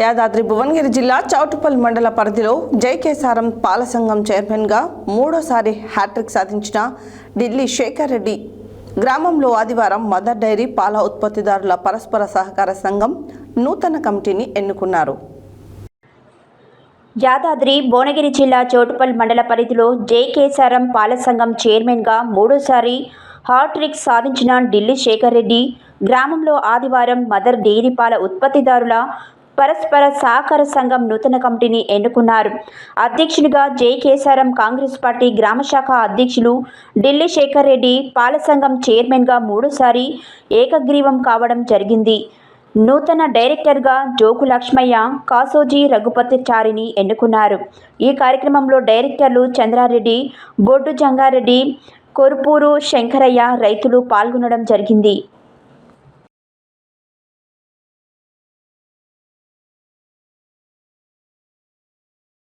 యాదాద్రి భువనగిరి జిల్లా చౌటుపల్లి మండల పరిధిలో జైకేసారం పాల సంఘం చైర్మన్గా మూడోసారి హ్యాట్రిక్ సాధించిన ఢిల్లీ శేఖర్ రెడ్డి. గ్రామంలో ఆదివారం మదర్ డైరీ పాల ఉత్పత్తిదారుల పరస్పర సహకార సంఘం నూతన కమిటీని ఎన్నుకున్నారు. యాదాద్రి భువనగిరి జిల్లా చౌటుపల్లి మండల పరిధిలో జేకేసారం పాల సంఘం చైర్మన్గా మూడోసారి హాట్రిక్ సాధించిన ఢిల్లీ శేఖర్ రెడ్డి. గ్రామంలో ఆదివారం మదర్ డైరీ పాల ఉత్పత్తిదారుల పరస్పర సహకార సంఘం నూతన కమిటీని ఎన్నుకున్నారు. అధ్యక్షునిగా జే. కేసారం కాంగ్రెస్ పార్టీ గ్రామ శాఖ అధ్యక్షులు ఢిల్లీ శేఖర్ రెడ్డి పాల సంఘం చైర్మన్గా మూడోసారి ఏకగ్రీవం కావడం జరిగింది. నూతన డైరెక్టర్గా జోకు లక్ష్మయ్య కాసోజీ రఘుపతిచారిని ఎన్నుకున్నారు. ఈ కార్యక్రమంలో డైరెక్టర్లు చంద్రారెడ్డి బొడ్డు జంగారెడ్డి కొరుపూరు శంకరయ్య రైతులు పాల్గొనడం జరిగింది.